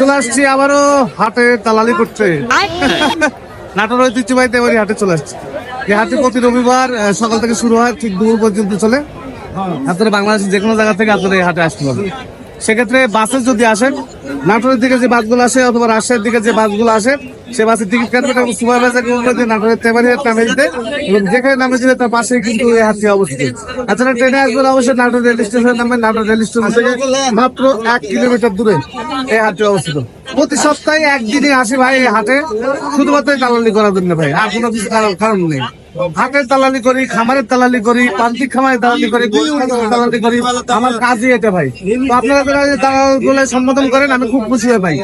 চলে আসছি আবারও হাটে দালালি করতে। নাটোর ঐতিহ্যবাহী দেবারি হাটে চলে আসছি। এই হাটে প্রতি রবিবার সকাল থেকে শুরু হয় ঠিক দুপুর পর্যন্ত চলে। আপনারা বাংলাদেশের যে কোনো জায়গা থেকে আপনারা এই হাটে আসতে পারবেন। সেক্ষেত্রে বাসে যদি আসেন, নাটোরের দিকে যে বাসগুলো আসে অথবা রাজশাহীর দিকে যে বাসগুলো আসে, সে বাসের টিকিট কাটবেন এবং সুপারভাইজার নাটোরের তেবারিয়ার নামে দিতে এবং যেখানে নামে দিলে তার পাশেই কিন্তু এই হাটটি অবস্থিত। তাছাড়া ট্রেনে আসবেন অবশ্যই নাটোর রেল স্টেশন নামে, নাটোর রেল স্টেশন থেকে মাত্র এক কিলোমিটার দূরে এই হাটটি অবস্থিত। প্রতি সপ্তাহে একদিনে আসে ভাই এই হাটে, শুধুমাত্র দালালি করার জন্য ভাই, আর কোনো কিছু কারণ নেই। হাটের তালালি করি খামারের তালালি করি প্রান্তিক খামারের দালালি করি তালালি করি। আমার কাজই এটা ভাই। তো আপনারা যারা দালালগুলো সম্বোধন করেন আমি খুব খুশি হয় ভাই।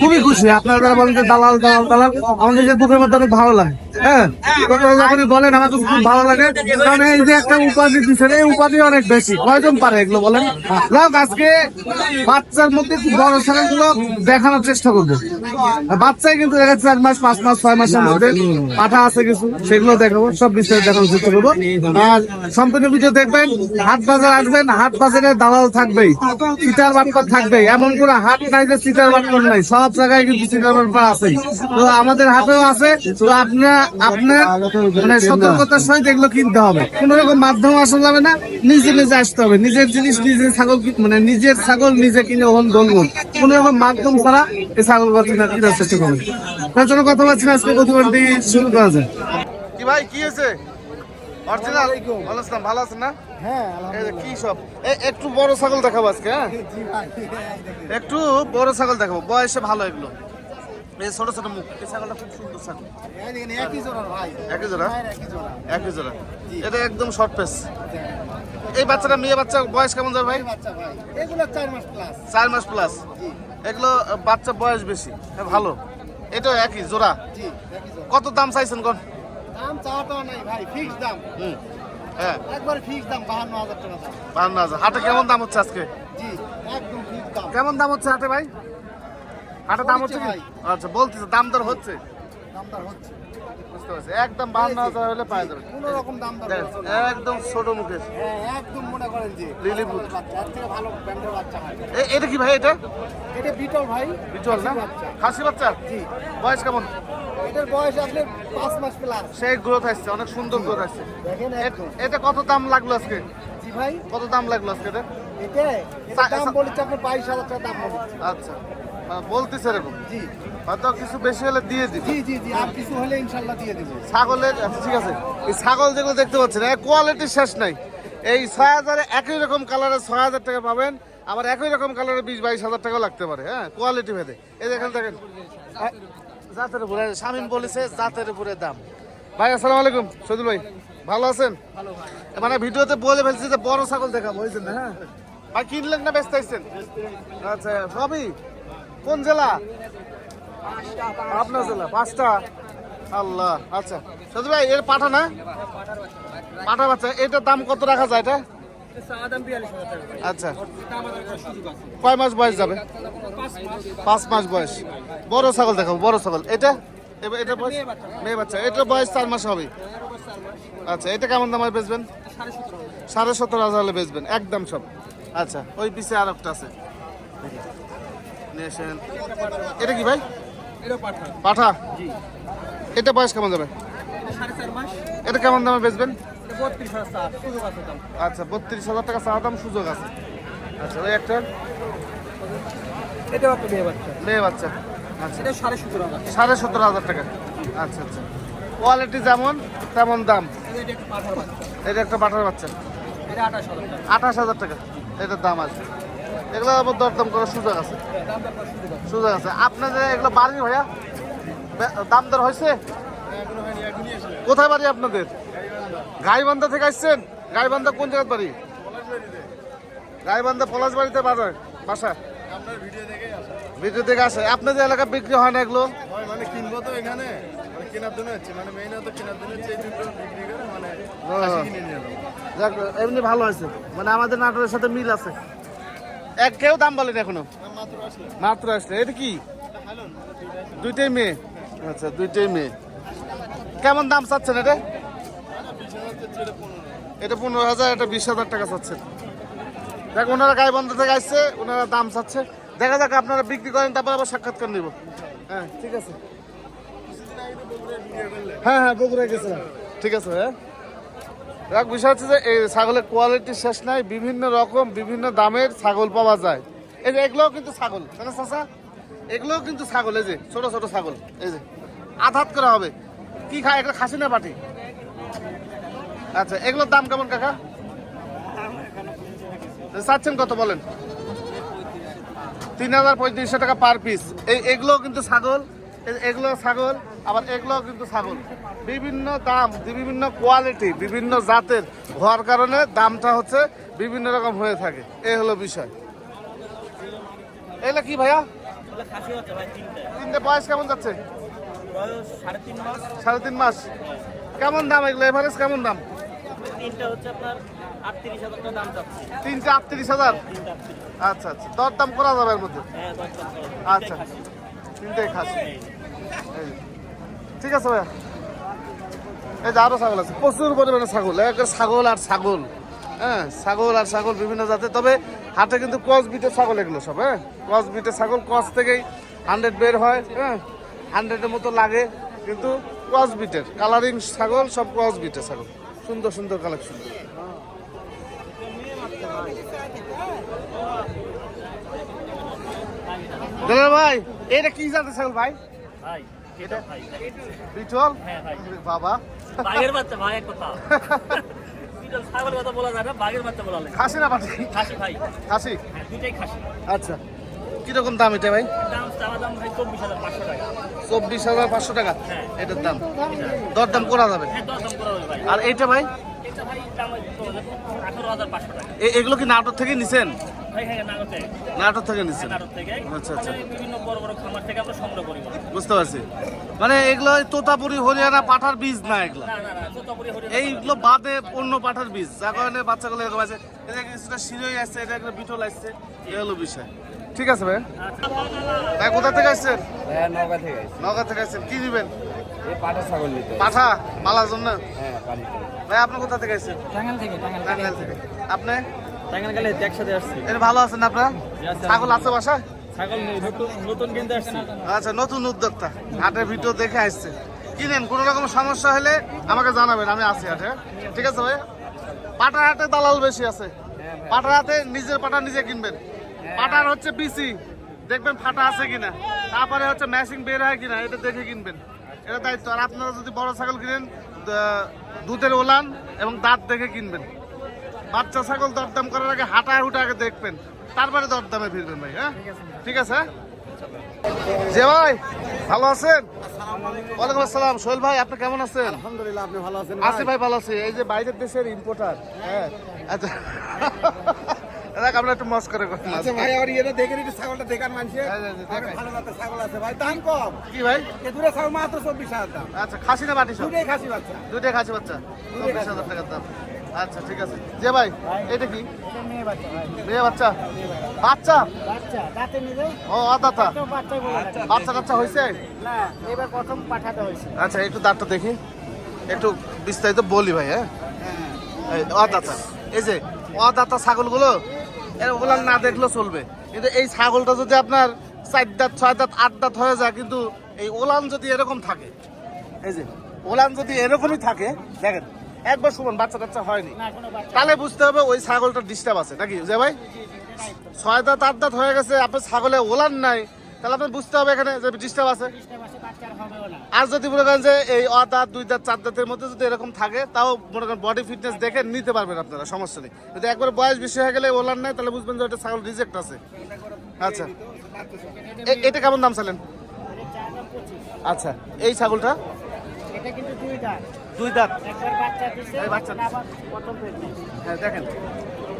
খুবই খুশি। আপনারা বলেন যে দালাল দালাল দালাল আমাদের যে বুকের মধ্যে অনেক ভালো লাগে। হ্যাঁ আপনারা বলেন আমার খুব ভালো লাগে। কারণ এই যে একটা উপাধি দিচ্ছেন এই উপাধি অনেক বেশি। কয়জন পারে এগুলো বলেন? যাক আজকে বাচ্চার মধ্যে বড় ছেলেগুলো দেখানোর চেষ্টা করব। বাচ্চাই কিন্তু দেখা যাচ্ছে এক মাস পাঁচ মাস ছয় মাসের মধ্যে পাঠা আছে কিছু সেগুলো দেখাবো সব বিষয়ে দেখানোর চেষ্টা করব। আর সম্পূর্ণ ভিডিও দেখবেন হাট বাজার আসবেন হাট বাজারে দালাল থাকবেই চিটার বাটকর থাকবেই এমন কোনো হাট নাই যে চিটার বাটপার নাই সব জায়গায় কিন্তু চিটার বাটপার আছে তো আমাদের হাটেও আছে তো আপনার আপনার মানে সতর্কতার সহিত এগুলো কিনতে হবে। কোন রকম মাধ্যম আসা যাবে না নিজে নিজে আসতে হবে। নিজের জিনিস নিজের ছাগল কি- মানে নিজের ছাগল নিজে কিনে দলবো কোন রকম মাধ্যম ছাড়া এই ছাগল বাচ্চা কেনার চেষ্টা করবেন তার জন্য কথা বলছি না আজকে শুরু করা যায় কি ভাই কি হয়েছে? অরিজিনাল ভালো আছেন? ভালো আছেন না? হ্যাঁ কি সব? একটু বড় ছাগল দেখাবো আজকে হ্যাঁ? একটু বড় ছাগল দেখাবো। বয়সে ভালো এগুলো। এই ছোট ছোট মুখ। এই ছাগলটা খুব সুন্দর ছাগল। একই জোড়া ভাই। একই জোড়া? একই জোড়া। একই জোড়া। এটা একদম শর্ট পেস এই বাচ্চাটা মেয়ে বাচ্চা বয়স কেমন যাবে ভাই? এগুলো চার মাস প্লাস চার মাস প্লাস এগুলো বাচ্চা বয়স বেশি। হ্যাঁ, ভালো। এটা একই জোড়া। কত দাম চাইছেন কোন? দাম চাওয়াটা নাই ভাই ফিক্স দাম। হুম। হ্যাঁ। একবার ফিক্স দাম বাহান্ন হাজার টাকা দাম। হাজার। হাটে কেমন দাম হচ্ছে আজকে? জি একদম ফিক্স দাম। কেমন দাম হচ্ছে হাটে ভাই? হাটে দাম হচ্ছে কি। আচ্ছা বলতেছে দাম দর হচ্ছে। দামদার হচ্ছে। বুঝতে পারছি। একদম হাজার হলে পাওয়া যাবে। কোনো রকম দাম দর হচ্ছে একদম ছোট হ্যাঁ একদম মনে করেন যে লিলিপুট। বাচ্চা ভালো ব্র্যান্ডের বাচ্চা হয়। এ- এটা কি ভাই এটা? এটা বিটল ভাই বিচল না? খাসি বাচ্চা। জি। বয়স কেমন? এটার বয়স আসলে পাঁচ মাস প্লাস সেই গ্রোথ আসছে অনেক সুন্দর গ্রোথ আসছে। দেখেন এটা কত দাম লাগল আজকে? জি ভাই। কত দাম লাগল আজকে এটা? দাম সা- বলেছে আপনি বাইশ হাজার টাকা দাম বলেছে। আচ্ছা। বলতেছে এরকম। জি। হয়তো কিছু বেশি হলে দিয়ে দিবে। জি জি জি আর কিছু হলে ইনশাল্লাহ দিয়ে দেবো। ছাগলের আচ্ছা ঠিক আছে। এই ছাগল যেগুলো দেখতে পাচ্ছেন এর কোয়ালিটি শেষ নাই। এই ছয় হাজারে একই রকম কালারের ছয় হাজার টাকা পাবেন আবার একই রকম কালারের বিশ বাইশ হাজার টাকা লাগতে পারে হ্যাঁ কোয়ালিটি ভেদে। এই দেখেন দেখেন জাতের উপরে শামিম বলেছে জাতের উপরে দাম। ভাই আসসালামু আলাইকুম সদুল ভাই ভালো আছেন? মানে ভিডিওতে বলে ফেলছি যে বড় ছাগল দেখাবো বুঝছেন না? হ্যাঁ ভাই কিনলেন না ব্যস্ত আসছেন? আচ্ছা সবই? কোন জেলা? আপনার জেলা, পাঁচটা। আল্লাহ আচ্ছা। সদুল ভাই, এর পাঠা না? পাঠা বাচ্চা, এটার দাম কত রাখা যায় এটা? আচ্ছা। কয় মাস বয়স যাবে? পাঁচ মাস বয়স। বড় ছাগল দেখাবো, বড় ছাগল। এটা? এটা বয়স? মেয়ে বাচ্চা। এটার বয়স চার মাস হবে আচ্ছা এটা কেমন দামে বেচবেন? সাড়ে সতেরো হাজার হলে বেচবেন, একদম সব। আচ্ছা ওই পিছে আর একটা আছে। আসেন। এটা কি ভাই? পাঠা। এটা বয়স কেমন যাবে? এটা কেমন দামে বেচবেন? আচ্ছা বত্রিশ হাজার টাকা চাওয়া দাম সুযোগ আছে। আচ্ছা ওই একটা? এটাও মেয়ে বাচ্চা। মেয়ে বাচ্চা। আচ্ছা। এটা সাড়ে সতেরো হাজার সাড়ে সতেরো হাজার টাকা। আচ্ছা আচ্ছা। কোয়ালিটি যেমন তেমন দাম। এটা একটা পাঠার বাচ্চা। এটা একটা বাটার বাচ্চা। এটা আঠাশ হাজার টাকা। আঠাশ হাজার টাকা। এটার দাম আছে। এগুলো আবার দরদাম করার সুযোগ আছে। সুযোগ আছে। আপনাদের এগুলো বাড়ি ভাইয়া দাম দর হয়েছে? কোথায় বাড়ি আপনাদের? গাইবান্ধা থেকে আসছেন? গাইবান্ধা কোন জায়গার বাড়ি? গাইবান্ধা পলাশ বাড়িতে বাজার বাসা? ভিডিও থেকে আসে। আপনাদের এলাকা বিক্রি হয় না এগুলো? মানে কিনবো তো এখানে। মানে কেনার জন্য হচ্ছে। মানে মেইন তো কেনার জন্য হচ্ছে এই দুটো বিক্রি করে মানে এমনি ভালো আছে মানে আমাদের নাটোরের সাথে মিল আছে। এক কেউ দাম বলেন এখনও? মাত্র আসলে। এটা কি? দুইটাই মেয়ে? আচ্ছা দুইটাই মেয়ে। কেমন দাম চাচ্ছেন এটা? এটা পনেরো হাজার। এটা বিশ হাজার টাকা চাচ্ছেন। দেখ ওনারা গায়ে বন্ধ থেকে আসছে ওনারা দাম চাচ্ছে। দেখা যাক আপনারা বিক্রি করেন তারপর আবার সাক্ষাৎকার নিব। হ্যাঁ ঠিক আছে। হ্যাঁ হ্যাঁ বগুড়ায় গেছিলাম। ঠিক আছে হ্যাঁ। এক বিষয় হচ্ছে যে এই ছাগলের কোয়ালিটি শেষ নাই, বিভিন্ন রকম, বিভিন্ন দামের ছাগল পাওয়া যায়। এই যে এগুলোও কিন্তু ছাগল না চাচা এগুলোও কিন্তু ছাগল, এই যে, ছোট ছোট ছাগল, এই যে আধাত করা হবে। কি খায় একটা খাসি না পাটি? আচ্ছা এগুলোর দাম কেমন কাকা? চাচ্ছেন কত বলেন? তিন হাজার পঁয়ত্রিশশো টাকা পার পিস এই এগুলো কিন্তু ছাগল এগুলো ছাগল। আবার এগুলো কিন্তু ছাগল। বিভিন্ন দাম বিভিন্ন কোয়ালিটি বিভিন্ন জাতের হওয়ার কারণে দামটা হচ্ছে বিভিন্ন রকম হয়ে থাকে। এই হলো বিষয়। এগুলো কি ভাইয়া? তিনটে। বয়স কেমন যাচ্ছে? সাড়ে তিন মাস। কেমন দাম এগুলো? এভারেজ কেমন দাম? তিনটা হচ্ছে আপনার আটত্রিশ হাজার তিনটে আটত্রিশ আচ্ছা আচ্ছা। দর দাম করা যাবে এর মধ্যে? হ্যাঁ করে আচ্ছা তিনটে খাসি। এই। ঠিক আছে ভাইয়া। এই যে আরও ছাগল আছে, প্রচুর পরিমাণে ছাগল, এক ছাগল আর ছাগল হ্যাঁ ছাগল আর ছাগল বিভিন্ন জাতের। তবে হাটে কিন্তু ক্রস বিটের ছাগল এগুলো সব হ্যাঁ ক্রস বিটের ছাগল ক্রস থেকেই হান্ড্রেড বের হয় হ্যাঁ হান্ড্রেডের মতো লাগে, কিন্তু ক্রস বিটের কালারিং ছাগল, সব ক্রস বিটের ছাগল। সুন্দর সুন্দর কালেকশন ভাই, এটা কি জাতের ছাগল ভাই? ভাই। এটা বিটল? হ্যাঁ বাবা। বাঘের বাচ্চা ভাই এক কথা ছাগলের কথা বলা যায় না বাঘের বাচ্চা বলা লাগে। খাসি না পাঠি খাসি ভাই। খাসি? হ্যাঁ খাসি। আচ্ছা। কীরকম দাম এটা ভাই? চব্বিশ হাজার পাঁচশো টাকা। হ্যাঁ। এটার দাম। দর দাম করা যাবে আর এইটা ভাই? এগুলো কি নাটক থেকে নিছেন? নাটক থেকে নিছেন? নাটক থেকে। আচ্ছা, আচ্ছা। মানে বিভিন্ন বড় বড় খামার থেকে আমরা সংগ্রহ করি। বুঝতে পারছি। মানে এগুলো ওই তোতাপুরি হরিয়ানা পাঠার বীজ না এগুলো? এইগুলো বাদে অন্য পাঠার বীজ। যার কারণে বাচ্চাগুলো এরকম আছে। এটা কিছুটা শিরোই আসছে এটা একটা বিটল আসছে এই হলো বিষয়। ঠিক আছে ভাই? ভাই কোথা থেকে আসছেন? হ্যাঁ নৌকা থেকে। থেকে আসছেন। কি দিবেন? এই ছাগল নিতে পাঠা? মালার জন্য? হ্যাঁ ভাই আপনি কোথা থেকে আসছেন? টাঙ্গাল থেকে টাঙ্গাইল থেকে। আপনি? টাঙ্গাল গেলে একসাথে আসছি। এটা ভালো আছেন আপনারা? ছাগল আছে বাসায়? ছাগল নতুন কিনতে আসছি। আচ্ছা নতুন উদ্যোক্তা। হাটের ভিডিও দেখে আসছে। কিনেন কোনো রকম সমস্যা হলে আমাকে জানাবেন আমি আছি হাটে ঠিক আছে ভাই? পাটার হাটে দালাল বেশি আছে। পাটার হাতে নিজের পাটা নিজে কিনবেন। পাটার হচ্ছে বিসি দেখবেন ফাটা আছে কিনা। তারপরে হচ্ছে ম্যাশিং বের হয় কিনা এটা দেখে কিনবেন। এটা দায়িত্ব। আর আপনারা যদি বড় ছাগল কিনেন দুধের ওলান এবং দাঁত দেখে কিনবেন। বাচ্চা ছাগল দরদাম করার আগে হাঁটায় হুটা আগে দেখবেন তারপরে দরদামে ফিরবেন ভাই হ্যাঁ? ঠিক আছে? যে ভাই ভালো আছেন? ওয়ালাইকুম আসসালাম। সোহেল ভাই আপনি কেমন আছেন? আলহামদুলিল্লাহ আপনি ভালো আছেন আছি ভাই? ভালো আছি। এই যে বাইরের দেশের ইম্পোর্টার হ্যাঁ? আচ্ছা। দেখ আমরা একটু মস করে কথা আচ্ছা ভাই আর এটা দেখে নিতে ছাগলটা মানুষে হ্যাঁ, হ্যাঁ, দেখাই। ভালো জাতের ছাগল আছে ভাই দাম কম। কি ভাই? এ দূরে ছাগল মাত্র চব্বিশ হাজার দাম। আচ্ছা খাসি না বাটি দুটোই খাসি বাচ্চা। দুইটাই খাসি বাচ্চা। চব্বিশ হাজার টাকার দাম। আচ্ছা ঠিক আছে। যে ভাই এটা কি? মেয়ে বাচ্চা বাচ্চা? বাচ্চা। বাচ্চা? ও আদাতা বাচ্চা কাচ্চা হয়েছে। আচ্ছা একটু দাঁতটা দেখি। একটু বিস্তারিত বলি ভাই হ্যাঁ? এই অদাতা এই যে অদাতা ছাগলগুলো ওগুলো না দেখলেও চলবে। কিন্তু এই ছাগলটা যদি আপনার চার দাঁত ছয় দাঁত আট দাঁত হয়ে যায় কিন্তু এই ওলান যদি এরকম থাকে এই যে ওলান যদি এরকমই থাকে দেখেন একবার শুনুন বাচ্চা কাচ্চা হয়নি। তাহলে বুঝতে হবে ওই ছাগলটা ডিস্টার্ব আছে নাকি? যে ভাই ছয় দাঁত আট দাঁত হয়ে গেছে আপনার ছাগলে ওলান নাই তাহলে আপনার বুঝতে হবে এখানে যে ডিস্টার্ব আছে। আর যদি মনে করেন যে এই অ দাঁত দুই দাঁত চার দাঁতের মধ্যে যদি এরকম থাকে তাও মনে করেন বডি ফিটনেস দেখে নিতে পারবেন আপনারা সমস্যা নেই। যদি একবার বয়স বেশি হয়ে গেলে ওলার নাই তাহলে বুঝবেন যে ওটা ছাগল রিজেক্ট আছে। আচ্ছা। এটা কেমন দাম চালেন আচ্ছা এই ছাগলটা? এটা কিন্তু দুই দাঁত দুই দাঁত। হ্যাঁ দেখেন।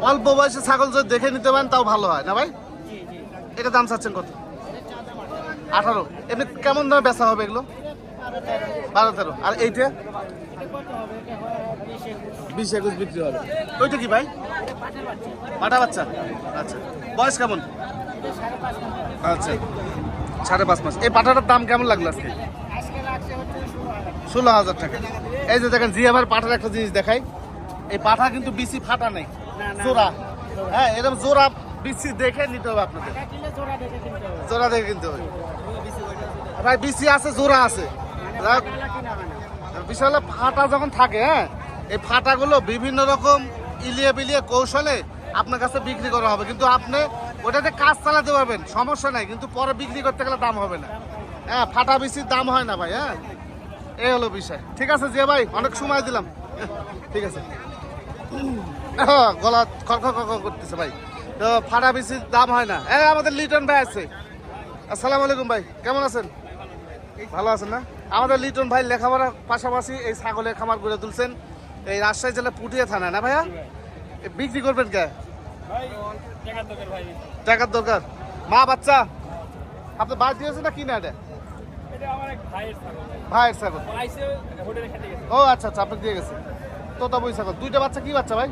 অল্প বয়সে ছাগল যদি দেখে নিতে পারেন তাও ভালো হয় না ভাই? এটা দাম চাচ্ছেন কত? আঠারো। এমনি কেমন দামে বেচা হবে এগুলো? বারো তেরো। আর এইটা? বিশ একুশ বিক্রি হবে। ওইটা কি ভাই? পাঠার বাচ্চা পাটা বাচ্চা। আচ্ছা। বয়স কেমন? আচ্ছা। সাড়ে পাঁচ মাস। এই পাটাটার দাম কেমন লাগল আজকে? ষোলো হাজার টাকা। এই যে দেখেন জি আমার পাঠার একটা জিনিস দেখাই। এই পাঠা কিন্তু বেশি ফাটা নেই। জোড়া। হ্যাঁ এরকম জোড়া বিসি দেখে নিতে হবে আপনাদের। জোড়া দেখে কিনতে হবে। ভাই বিসি আছে জোড়া আছে। বিশাল ফাটা যখন থাকে হ্যাঁ এই ফাটাগুলো বিভিন্ন রকম ইলিয়ে বিলিয়ে কৌশলে আপনার কাছে বিক্রি করা হবে। কিন্তু আপনি ওটাতে কাজ চালাতে পারবেন সমস্যা নাই। কিন্তু পরে বিক্রি করতে গেলে দাম হবে না। হ্যাঁ ফাটা বিসির দাম হয় না ভাই হ্যাঁ। এই হলো বিষয়। ঠিক আছে যে ভাই অনেক সময় দিলাম। ঠিক আছে। গলা খড় খড় খড় করতেছে ভাই। তো ফাটা বিসির দাম হয় না। এই আমাদের লিটন ভাই আছে। আসসালামু আলাইকুম ভাই কেমন আছেন? ভালো আছেন না? আমাদের লিটন ভাই লেখাপড়ার পাশাপাশি এই ছাগলের খামার গড়ে তুলছেন। এই রাজশাহী জেলা পুটিয়া থানা না ভাইয়া? বিক্রি করবেন কে? টাকার দরকার মা বাচ্চা আপনি বাদ দিয়েছেন না কিনা এটা? ভাইয়ের ছাগল। ও আচ্ছা আচ্ছা আপনি দিয়ে গেছে। তোতা বই ছাগল। দুইটা বাচ্চা কি বাচ্চা ভাই?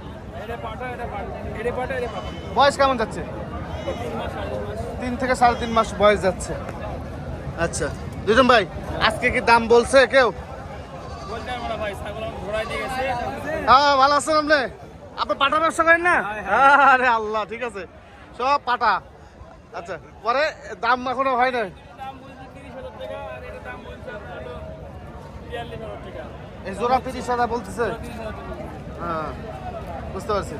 বয়স কেমন যাচ্ছে? তিন থেকে সাড়ে তিন মাস বয়স যাচ্ছে। আচ্ছা দুজন ভাই আজকে কি দাম বলছে কেউ? হ্যাঁ ভালো আছেন আপনি? আপনি পাটা ব্যবসা করেন না? আরে আল্লাহ ঠিক আছে। সব পাটা। আচ্ছা পরে দাম এখনও হয় না এই জোড়া তিরিশ হাজার বলতেছে? হ্যাঁ বুঝতে পারছি।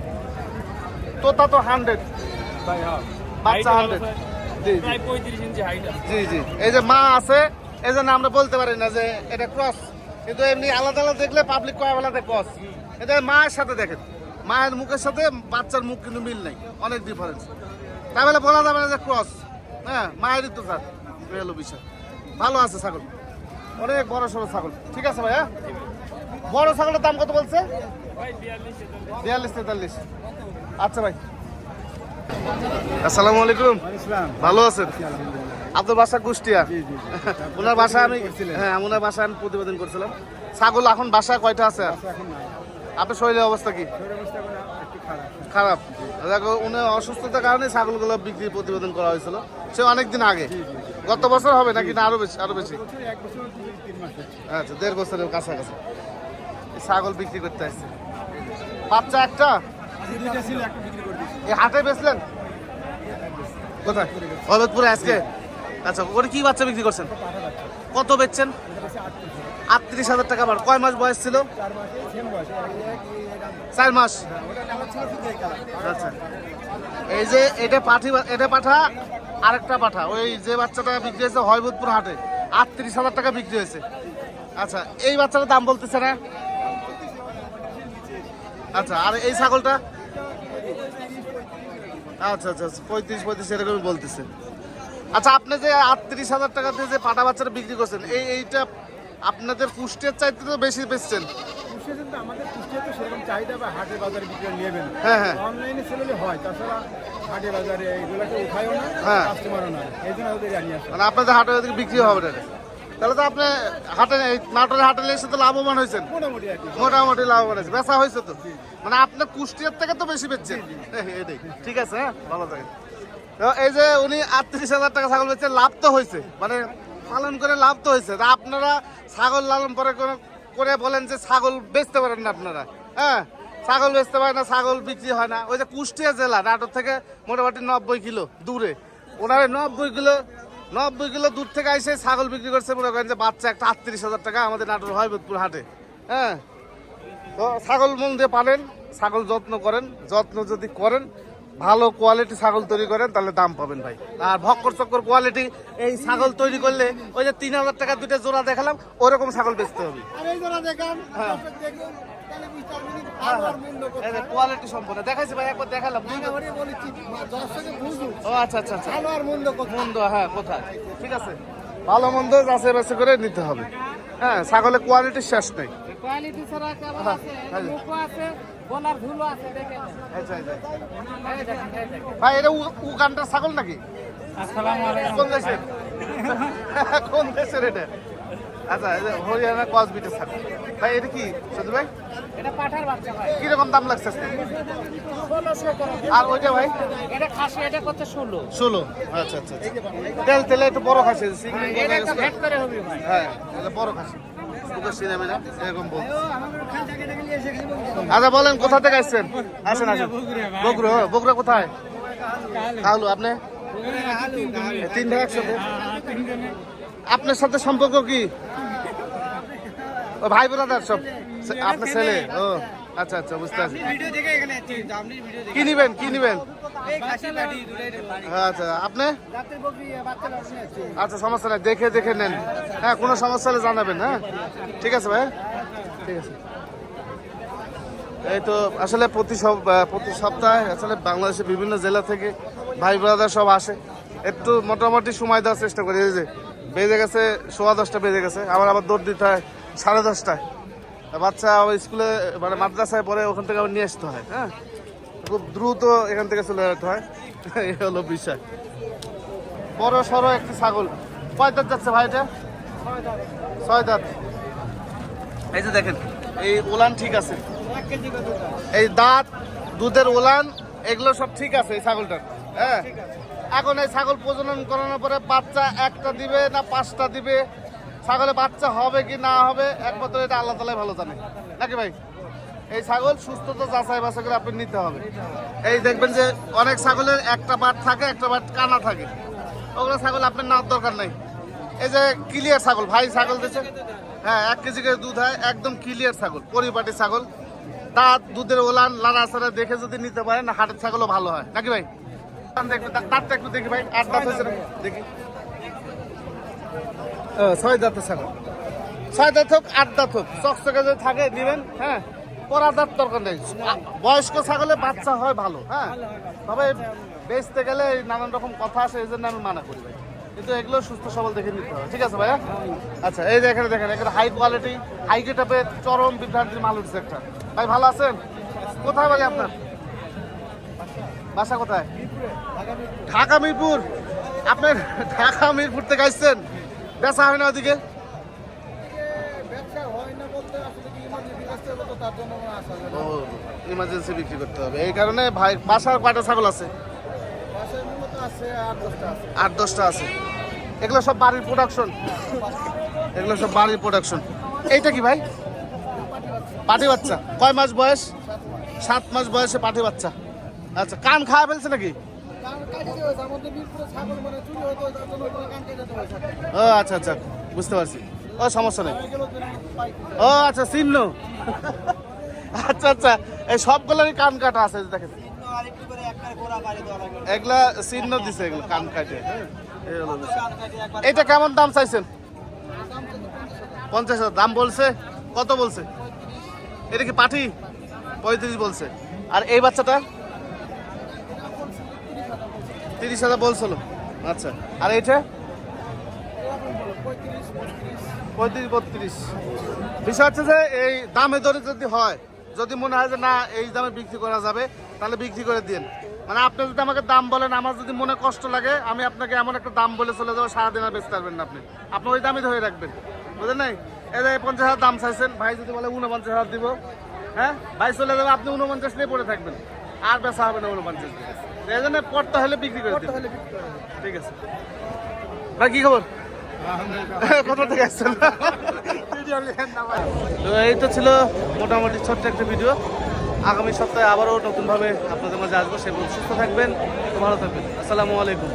তোতা তো হান্ড্রেড বাচ্চা হান্ড্রেড জি জি। এই যে মা আছে এই জন্য আমরা বলতে পারি না যে এটা ক্রস কিন্তু এমনি আলাদা আলাদা দেখলে পাবলিক কয় আলাদা ক্রস এটা মায়ের সাথে দেখেন। মায়ের মুখের সাথে বাচ্চার মুখ কিন্তু মিল নাই। অনেক ডিফারেন্স তাই বলে বলা যাবে না যে ক্রস হ্যাঁ মায়েরই তো স্যার বিষয় ভালো আছে ছাগল। অনেক বড় সড়ো ছাগল। ঠিক আছে ভাই হ্যাঁ বড় ছাগলের দাম কত বলছে? বিয়াল্লিশ তেতাল্লিশ। আচ্ছা ভাই। আসসালামু আলাইকুম। ভালো আছেন? আপনার বাসা কুষ্টিয়া? ওনার বাসা আমি হ্যাঁ ওনার বাসা আমি প্রতিবেদন করছিলাম। ছাগল এখন বাসায় কয়টা আছে? আপনার শরীরের অবস্থা কি? খারাপ। দেখো উনি অসুস্থতার কারণে ছাগলগুলো বিক্রি প্রতিবেদন করা হয়েছিল। সে অনেকদিন আগে। গত বছর হবে নাকি না আরও বেশি আরও বেশি? আচ্ছা দেড় বছরের কাছাকাছি। ছাগল বিক্রি করতে আসছে। বাচ্চা একটা? এই হাটে বেচলেন? কোথায়? অবেদপুরে আজকে? আচ্ছা ওটা কি বাচ্চা বিক্রি করছেন? কত বেচছেন? আটত্রিশ হাজার টাকা বার কয় মাস বয়স ছিল? চার মাস আচ্ছা। এই যে এটা পাঠি এটা পাঠা আরেকটা পাঠা। ওই যে বাচ্চাটা বিক্রি হয়েছে হয়বতপুর হাটে আটত্রিশ হাজার টাকা বিক্রি হয়েছে। আচ্ছা এই বাচ্চাটার দাম বলতেছে না? আচ্ছা আর এই ছাগলটা? আচ্ছা আচ্ছা আচ্ছা, পঁয়ত্রিশ পঁয়ত্রিশ এরকমই বলতেছে। আচ্ছা আপনি যে আটত্রিশ হাজার টাকা দিয়ে যে পাটা বাচ্চাটা বিক্রি করছেন এই এইটা আপনাদের কুষ্টের চাইতে তো বেশি বেচছেন? আমাদের কুষ্টিয়া তো সেরকম চাহিদা বা হাটে বাজারে বিক্রি নেবেন হ্যাঁ, হ্যাঁ। অনলাইনে সেলে হয় তাছাড়া হাটে বাজারে এগুলোকে উঠায়ও না হ্যাঁ। কাস্টমারও না। এই জন্য ওদের আসে। মানে আপনাদের হাটে ওদিকে বিক্রি হবে না। তাহলে তো আপনি হাটে নাটোরের হাটে এসে তো লাভবান হয়েছেন। মোটামুটি মোটামুটি লাভবান হয়েছে বেচা হয়েছে তো? মানে আপনার কুষ্টিয়ার থেকে তো বেশি বেচছেন। এটাই। ঠিক আছে হ্যাঁ? ভালো থাকেন। তো এই যে উনি আটত্রিশ হাজার টাকা ছাগল বেচছে লাভ তো হয়েছে। মানে পালন করে লাভ তো হয়েছে। আপনারা ছাগল লালন পরে করে বলেন যে ছাগল বেচতে পারেন না আপনারা। হ্যাঁ? ছাগল বেচতে পারে না, ছাগল বিক্রি হয় না। ওই যে কুষ্টিয়া জেলা, নাটোর থেকে মোটামুটি নব্বই কিলো দূরে। ওনারা নব্বই কিলো নব্বই কিলো দূর থেকে এসে ছাগল বিক্রি করছে মনে করেন যে বাচ্চা একটা আটত্রিশ হাজার টাকা আমাদের নাটোর হয়বতপুর হাটে। হ্যাঁ? তো ছাগল মন দিয়ে পালেন, ছাগল যত্ন করেন, যত্ন যদি করেন ভালো কোয়ালিটি ছাগল তৈরি করেন তাহলে দাম পাবেন ভাই। আর ভক্কর চক্কর কোয়ালিটি এই ছাগল তৈরি করলে ওই যে তিন হাজার টাকা দুইটা জোড়া দেখালাম ওরকম ছাগল বেচতে হবে। হ্যাঁ। কোয়ালিটি সম্পন্ন। দেখাইছি ভাই একবার দেখালাম। ও আচ্ছা আচ্ছা আচ্ছা। মন্দ হ্যাঁ কোথায়? ঠিক আছে। ভালো মন্দ যাচাই বাছাই করে নিতে হবে। হ্যাঁ ছাগলের কোয়ালিটি শেষ নেই। কোয়ালিটি ছাড়া হ্যাঁ, আছে আচ্ছা আচ্ছা দেখেন। ভাই এটা উগান্ডার ছাগল নাকি? কোন দেশের? কোন দেশের এটা? আচ্ছা হরিয়ানা কসবিটের ছাগল। ভাই এটা কি সজু ভাই? এটা পাঠার বাচ্চা ভাই। কীরকম দাম লাগছে আর ওইটা ভাই? এটা খাসি এটা করতে ষোলো। ষোলো? আচ্ছা আচ্ছা আচ্ছা। তেল তেলে একটু বড় খাসি এটা ভেট করে হবে ভাই। হ্যাঁ এটা বড় খাসি। এরকম বল আচ্ছা বলেন কোথা থেকে আসছেন? আসেন আসেন। বগুড়া বগুড়া কোথায়? কালু আপনি? তিন ভাই একসাথে। আপনার সাথে সম্পর্ক কি? ও ভাই ব্রাদার সব। আপনার ছেলে ও। আচ্ছা আচ্ছা বুঝতে পারছি। কি নিবেন কি নিবেন? আচ্ছা আপনি? আচ্ছা সমস্যা নাই দেখে দেখে নেন। হ্যাঁ কোনো সমস্যা হলে জানাবেন হ্যাঁ? ঠিক আছে ভাই? ঠিক আছে। এই তো আসলে প্রতি সব প্রতি সপ্তাহে আসলে বাংলাদেশের বিভিন্ন জেলা থেকে ভাই ব্রাদার সব আসে। একটু মোটামুটি সময় দেওয়ার চেষ্টা করি এই যে বেজে গেছে সোয়া দশটা বেজে গেছে আবার আবার দৌড় দিতে হয় সাড়ে দশটায়। বাচ্চা আবার স্কুলে মানে মাদ্রাসায় পড়ে ওখান থেকে আবার নিয়ে আসতে হয় হ্যাঁ? খুব দ্রুত এখান থেকে চলে যেতে হয়। এই হলো বিষয়। বড় সড়ো একটি ছাগল। কয় দাঁত যাচ্ছে ভাই এটা? ছয় দাঁত। এই যে দেখেন, এই ওলান ঠিক আছে। এই দাঁত, দুধের ওলান, এগুলো সব ঠিক আছে এই ছাগলটার হ্যাঁ? এখন এই ছাগল প্রজনন করানোর পরে বাচ্চা একটা দিবে না পাঁচটা দিবে? ছাগলে বাচ্চা হবে কি না হবে, একমাত্র এটা আল্লাহ তালাই ভালো জানে। নাকি ভাই? এই ছাগল সুস্থ তো যাচাই বাছাই করে আপনি নিতে হবে। এই দেখবেন যে অনেক ছাগলের একটা বাট থাকে, একটা বাট কানা থাকে। ওগুলো ছাগল আপনার নেওয়ার দরকার নাই। এই যে ক্লিয়ার ছাগল, ভাই ছাগল দিচ্ছে হ্যাঁ এক কেজি করে দুধ হয়, একদম ক্লিয়ার ছাগল, পরিপাটি ছাগল। দাঁত, দুধের ওলান লাড়া দেখে যদি নিতে পারেন, হাটের ছাগলও ভালো হয়। নাকি ভাই? দাঁতটা একটু দেখি ভাই আট দাঁত হয়েছে দেখি। ছয় দাঁতের ছাগল। ছয় দাঁত হোক, আট দাঁত হোক, চকচকে যদি থাকে, দিবেন হ্যাঁ? পরা দাঁত দরকার নেই। বয়স্ক ছাগলে বাচ্চা হয় ভালো হ্যাঁ? তবে বেচতে গেলে নানান রকম কথা আসে এই জন্য আমি মানা করি ভাই। কিন্তু এগুলো সুস্থ সবল দেখে নিতে হবে, ঠিক আছে ভাইয়া? আচ্ছা এই দেখেন দেখেন এখানে হাই কোয়ালিটি হাই গেটাপের চরম বিভ্রান্তির মাল উঠছে একটা। ভাই, ভালো আছেন? কোথায় বাড়ি আপনার? বাসা কোথায়? ঢাকা মিরপুর। আপনার ঢাকা মিরপুর থেকে আসছেন? বেচা হয় না ওদিকে? ব্যবসা হয় না বলতে ইমার্জেন্সি বিক্রি করতে হবে। এই কারণে ভাই বাসার কয়টা ছাগল আছে? আট দশটা আছে। আট দশটা আছে। এগুলো সব বাড়ির প্রোডাকশন এগুলো সব বাড়ির প্রোডাকশন এইটা কি ভাই? পাটি বাচ্চা। কয় মাস বয়স? সাত মাস বয়সে পাটি বাচ্চা। আচ্ছা কান খাওয়া ফেলছে নাকি? ও আচ্ছা আচ্ছা। বুঝতে পারছি। ও, সমস্যা নেই। ও আচ্ছা চিহ্ন। আচ্ছা আচ্ছা। এই সবগুলোরই কান কাটা আছে দেখেন। এগুলা চিহ্ন দিছে এগুলো, কান কাটে। হ্যাঁ। এটা কেমন দাম চাইছেন? পঞ্চাশ হাজার। দাম বলছে? কত বলছে? এটা কি পাঠি পঁয়ত্রিশ বলছে। আর এই বাচ্চাটা? তিরিশ হাজার বলছিল আচ্ছা। আর এইটা? পঁয়ত্রিশ, বত্রিশ। বিষয় হচ্ছে যে এই দামে দরে যদি হয়, যদি মনে হয় যে না, এই দামে বিক্রি করা যাবে, তাহলে বিক্রি করে দিন মানে আপনি যদি আমাকে দাম বলেন, আমার যদি মনে কষ্ট লাগে, আমি আপনাকে এমন একটা দাম বলে চলে যাব, সারাদিন আর বেচতে পারবেন না আপনি। আপনি ওই দামই ধরে রাখবেন। বুঝলেন নাই? এই যে পঞ্চাশ হাজার দাম চাইছেন, ভাই যদি বলে উনপঞ্চাশ হাজার দিব হ্যাঁ? ভাই চলে যাবে, আপনি উনপঞ্চাশ নিয়ে পড়ে থাকবেন। আর বেচা হবে না উনপঞ্চাশ দিয়ে। তো এই জন্য পড়তে হলে বিক্রি করে দিন ঠিক আছে। ভাই কি খবর? কোথা থেকে আসছেন? তো এই তো ছিল মোটামুটি ছোট্ট একটা ভিডিও। আগামী সপ্তাহে আবারও নতুনভাবে আপনাদের মাঝে আসব। সে সুস্থ থাকবেন ভালো থাকবেন। আসসালামু আলাইকুম।